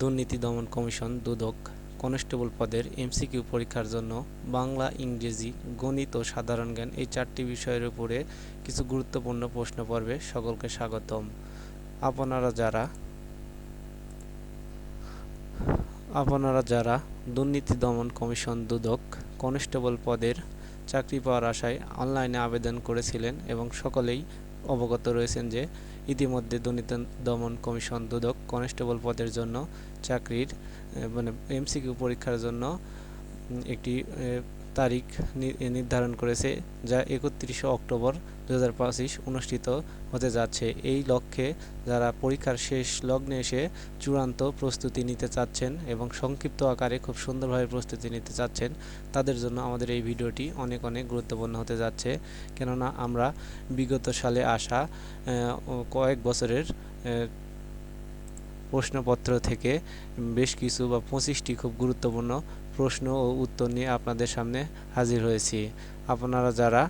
দুর্নীতি দমন কমিশন দুদক কনস্টেবল পদের এমসিকিউ পরীক্ষার জন্য বাংলা, ইংরেজি, গণিত ও সাধারণ জ্ঞান এই চারটি বিষয়ের উপরে কিছু গুরুত্বপূর্ণ প্রশ্ন পর্বে সকলকে স্বাগতম। আপনারা যারা আপনারা যারা দুর্নীতি দমন কমিশন দুদক কনস্টেবল পদের চাকরি পাওয়ার আশায় অনলাইনে আবেদন করেছিলেন এবং সকলেই অবগত রয়েছেন যে ইতিমধ্যে দুর্নীতি দমন কমিশন দুদক কনস্টেবল পদের জন্য চাকরির মানে এমসিকিউ পরীক্ষার জন্য একটি তারিখ নির্ধারণ করেছে, যা একত্রিশে অক্টোবর দু হাজার পঁচিশ অনুষ্ঠিত হতে যাচ্ছে। এই লক্ষ্যে যারা পরীক্ষার শেষ লগ্নে এসে চূড়ান্ত প্রস্তুতি নিতে চাচ্ছেন এবং সংক্ষিপ্ত আকারে খুব সুন্দরভাবে প্রস্তুতি নিতে চাচ্ছেন, তাদের জন্য আমাদের এই ভিডিওটি অনেক অনেক গুরুত্বপূর্ণ হতে যাচ্ছে। কেননা আমরা বিগত সালে আসা কয়েক বছরের প্রশ্নপত্র থেকে বেশ কিছু বা পঁচিশটি খুব গুরুত্বপূর্ণ প্রশ্ন ও উত্তর নিয়ে আপনাদের সামনে হাজির হয়েছি। আপনারা যারা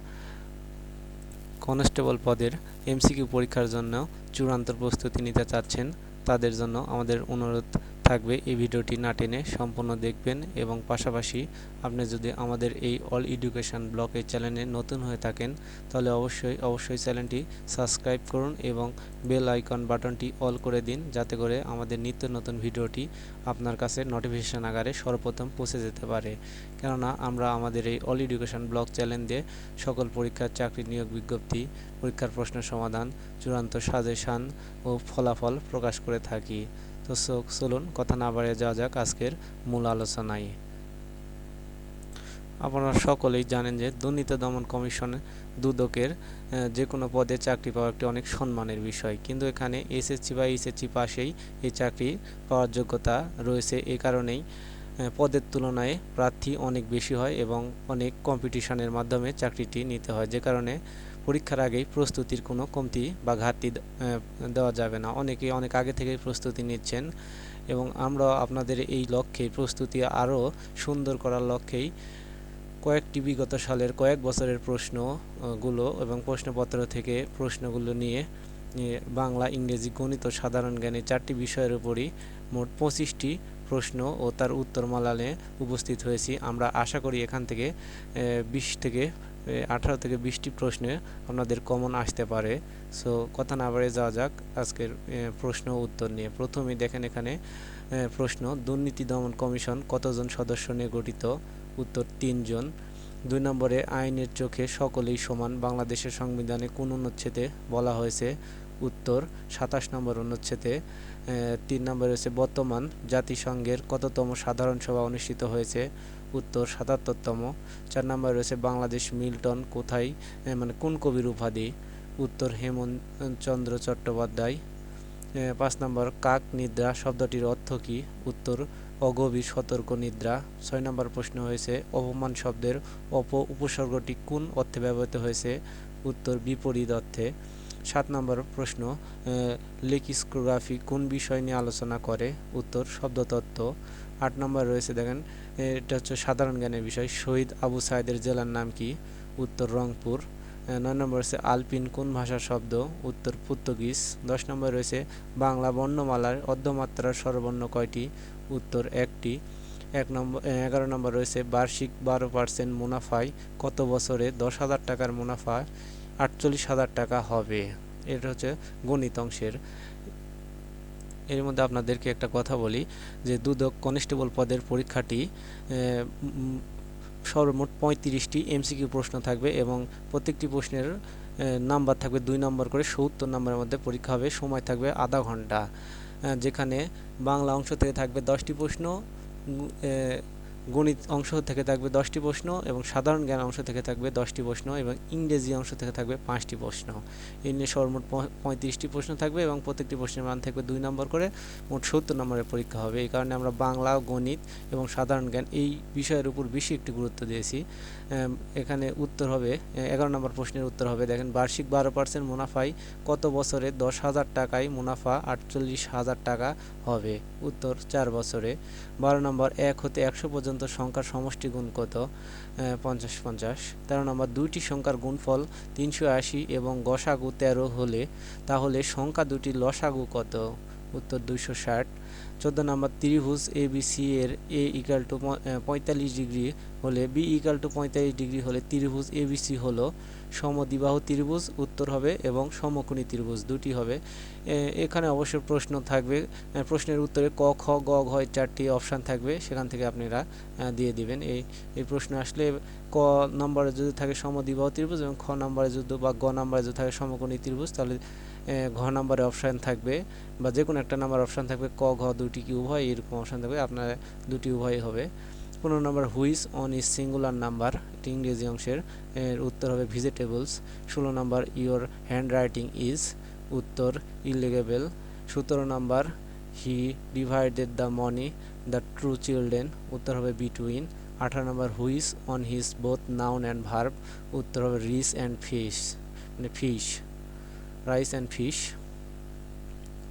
কনস্টেবল পদের এমসিকিউ পরীক্ষার জন্য চূড়ান্ত প্রস্তুতি নিতে চাচ্ছেন, তাদের জন্য আমাদের অনুরোধ থাকবে এই ভিডিওটি না টেনে সম্পূর্ণ দেখবেন এবং পাশাপাশি আপনি যদি আমাদের এই অল এডুকেশন এই চ্যানেলে নতুন হয়ে থাকেন, তাহলে অবশ্যই অবশ্যই চ্যানেলটি সাবস্ক্রাইব করুন এবং বেল আইকন বাটনটি অল করে দিন যাতে করে আমাদের নিত্য নতুন ভিডিওটি আপনার কাছে নোটিফিকেশন আকারে সর্বপ্রথম পৌঁছে যেতে পারে। কেননা আমরা আমাদের এই অল এডুকেশন ব্লগ চ্যানেল দিয়ে সকল পরীক্ষার চাকরি নিয়োগ বিজ্ঞপ্তি, পরীক্ষার প্রশ্ন সমাধান, চূড়ান্ত সাজেশান ও ফলাফল প্রকাশ করে থাকি। তো চলুন কথা না বাড়িয়ে যাওয়া যাক আজকের মূল আলোচনায়। আপনারা সকলেই জানেন যে দুর্নীতি দমন কমিশন দুদকের যে কোনো পদে চাকরি পাওয়া একটি অনেক সম্মানের বিষয়। কিন্তু এখানে এসএসসি বা এইচএসসি পাশেই এই চাকরি পাওয়ার যোগ্যতা রয়েছে। এ কারণেই পদের তুলনায় প্রার্থী অনেক বেশি হয় এবং অনেক কম্পিটিশনের মাধ্যমে চাকরিটি নিতে হয়। যে কারণে পরীক্ষার আগেই প্রস্তুতির কোনো কমতি বা ঘাটতি দেওয়া যাবে না। অনেকে অনেক আগে থেকেই প্রস্তুতি নিচ্ছেন এবং আমরা আপনাদের এই লক্ষ্যে প্রস্তুতি আরও সুন্দর করার লক্ষ্যেই কয়েকটি বিগত সালের কয়েক বছরের প্রশ্নগুলো এবং প্রশ্নপত্র থেকে প্রশ্নগুলো নিয়ে বাংলা, ইংরেজি, গণিত, সাধারণ জ্ঞানে চারটি বিষয়ের উপরই মোট পঁচিশটি প্রশ্ন ও তার উত্তরমালা নিয়ে উপস্থিত হয়েছি। আমরা আশা করি এখান থেকে বিশ থেকে আঠারো থেকে বিশটি প্রশ্নে আপনাদের কমন আসতে পারে। সো কথা না বাড়িয়ে যাওয়া যাক আজকের প্রশ্ন উত্তর নিয়ে। প্রথমেই দেখেন এখানে প্রশ্ন, দুর্নীতি দমন কমিশন কতজন সদস্য নিয়ে গঠিত? উত্তর, তিনজন। দুই নম্বরে, আইনের চোখে সকলেই সমান, বাংলাদেশের সংবিধানে কোন অনুচ্ছেদে বলা হয়েছে? উত্তর, সাতাশ নম্বর অনুচ্ছেদে। তিন নম্বরে হচ্ছে বর্তমান জাতিসংঘের কততম সাধারণ সভা অনুষ্ঠিত হয়েছে? উত্তর সাতাত্তরতম। চার নম্বর রয়েছে বাংলাদেশ মিল্টন, কোথায়? মানে কোন কবির উপাধি? উত্তর হেমন্ত চন্দ্র চট্টোপাধ্যায় পাঁচ নম্বর কাক নিদ্রা, শব্দটির অর্থ কী? উত্তর, অগভীর সতর্ক নিদ্রা। ছয় নম্বর প্রশ্ন হয়েছে, অপমান শব্দের অপ উপসর্গটি কোন অর্থে ব্যবহৃত হয়েছে? উত্তর, বিপরীত অর্থে। সাত নম্বর প্রশ্ন লেকিস্কোগ্রাফি কোন বিষয় নিয়ে আলোচনা করে? উত্তর, শব্দতত্ত্ব। আট নম্বর রয়েছে, দেখেন। এটা হচ্ছে সাধারণ জ্ঞানের বিষয়। শহীদ আবু সাইদের জেলার নাম কি? উত্তর রংপুর। নয় নম্বর রয়েছে আলপিন কোন ভাষার শব্দ? উত্তর পর্তুগিজ। দশ নম্বর রয়েছে বাংলা বর্ণমালার অর্ধমাত্রার স্বরবর্ণ কয়টি? উত্তর একটি। এক নম্বর এগারো নম্বর রয়েছে বার্ষিক বারো পার্সেন্ট মুনাফায় কত বছরে দশ হাজার টাকার মুনাফা? আটচল্লিশ হাজার টাকা হবে। এটা হচ্ছে গণিত অংশের। এর মধ্যে আপনাদেরকে একটা কথা বলি, যে দুদক কনস্টেবল পদের পরীক্ষাটি সর্বমোট পঁয়ত্রিশটি এমসিকিউ প্রশ্ন থাকবে এবং প্রত্যেকটি প্রশ্নের নাম্বার থাকবে দুই নম্বর করে সত্তর নম্বরের মধ্যে পরীক্ষা হবে, সময় থাকবে আধা ঘণ্টা। যেখানে বাংলা অংশ থেকে থাকবে দশটি প্রশ্ন গণিত অংশ থেকে থাকবে দশটি প্রশ্ন এবং সাধারণ জ্ঞান অংশ থেকে থাকবে দশটি প্রশ্ন এবং ইংরেজি অংশ থেকে থাকবে পাঁচটি প্রশ্ন। এই নিয়ে সর্বমোট পঁয়ত্রিশটি প্রশ্ন থাকবে এবং প্রত্যেকটি প্রশ্নের মান থাকবে দুই নম্বর করে মোট সত্তর নম্বরের পরীক্ষা হবে। এই কারণে আমরা বাংলা গণিত এবং সাধারণ জ্ঞান এই বিষয়ের উপর বেশি একটি গুরুত্ব দিয়েছি। এখানে উত্তর হবে, এগারো নম্বর প্রশ্নের উত্তর হবে। দেখেন, বার্ষিক বারো পার্সেন্ট মুনাফায় কত বছরে দশ হাজার টাকায় মুনাফা আটচল্লিশ হাজার টাকা হবে? উত্তর, চার বছরে। বারো নম্বর, এক হতে একশো পর্যন্ত সংখ্যার সমষ্টি গুণ কত? পঞ্চাশ পঞ্চাশ। তেরো নম্বর, দুইটি সংখ্যার গুণফল তিনশো আশি এবং গসাগু তেরো হলে তাহলে সংখ্যা দুটি লসাগু কত? উত্তর দুইশো ষাট। চোদ্দ নম্বর ত্রিভুজ এ বি সি এর এ ইকাল টু পঁয়তাল্লিশ ডিগ্রি হলে বি ইকাল টু পঁয়তাল্লিশ ডিগ্রি হলে ত্রিভুজ এ বি সি হলো সমদ্বিবাহু ত্রিভুজ, উত্তর হবে এবং সমকোণী ত্রিভুজ দুটি হবে। এখানে অবশ্য প্রশ্ন থাকবে প্রশ্নের উত্তরে ক, খ, গ, ঘ চারটি অপশান থাকবে, সেখান থেকে আপনারা দিয়ে দিবেন। এই এই প্রশ্ন আসলে ক নম্বরে যদি থাকে সমদ্বিবাহু ত্রিভুজ এবং খ নম্বরে যদি বা গ নম্বরে যদি থাকে সমকোণী ত্রিভুজ, তাহলে ঘ নম্বরে অপশান থাকবে বা যে কোনো একটা নাম্বার অপশান থাকবে, ক, ঘ দুটি কি উভয় এরকম অপশান থাকবে, আপনার দুটি উভয় হবে। পনেরো নম্বর which on is singular number এটি ইংরেজি অংশের, এর উত্তর হবে ভেজিটেবলস ষোলো নম্বর ইওর হ্যান্ড রাইটিং ইজ উত্তর ইলিগেবল সতেরো নম্বর he divided the money the true children উত্তর হবে বিটুইন আঠারো নম্বর which one is both noun and verb উত্তর হবে রিস অ্যান্ড ফিশ মানে ফিশ রাইস অ্যান্ড ফিশ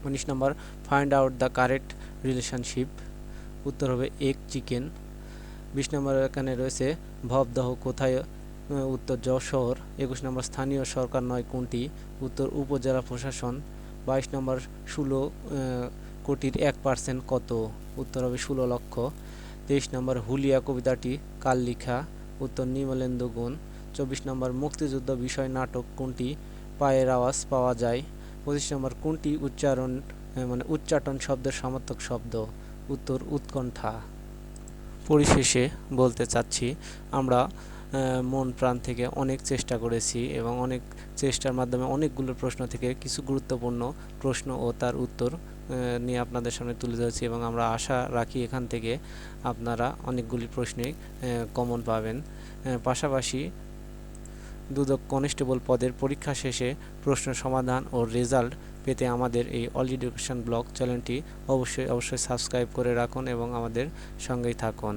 উনিশ নম্বর find out the correct relationship উত্তর হবে এগ চিকেন বিশ নম্বর এখানে রয়েছে ভবদহ কোথায় উত্তর যশোর একুশ নম্বর স্থানীয় সরকার নয় কোনটি উত্তর উপজেলা প্রশাসন বাইশ নম্বর ষোলো কোটির এক পার্সেন্ট কত উত্তর হবে ষোলো লক্ষ তেইশ নম্বর হুলিয়া কবিতাটি কাল লিখা উত্তর নির্মলেন্দু গুণ চব্বিশ নম্বর মুক্তিযুদ্ধ বিষয় নাটক কোনটি পায়ের আওয়াজ পাওয়া যায়। পঁচিশ নম্বর, কোনটি উচ্চারণ মানে উচ্চাটন শব্দের সমার্থক শব্দ? উত্তর, উৎকণ্ঠা। পরিশেষে বলতে চাচ্ছি, আমরা মন প্রাণ থেকে অনেক চেষ্টা করেছি এবং অনেক চেষ্টার মাধ্যমে অনেকগুলো প্রশ্ন থেকে কিছু গুরুত্বপূর্ণ প্রশ্ন ও তার উত্তর নিয়ে আপনাদের সামনে তুলে ধরেছি এবং আমরা আশা রাখি এখান থেকে আপনারা অনেকগুলি প্রশ্নে কমন পাবেন। পাশাপাশি দুদক কনস্টেবল পদের পরীক্ষা শেষে প্রশ্ন সমাধান ও রেজাল্ট পেতে আমাদের এই অল এডুকেশন ব্লগ চ্যানেলটি অবশ্যই অবশ্যই সাবস্ক্রাইব করে রাখুন এবং আমাদের সঙ্গেই থাকুন।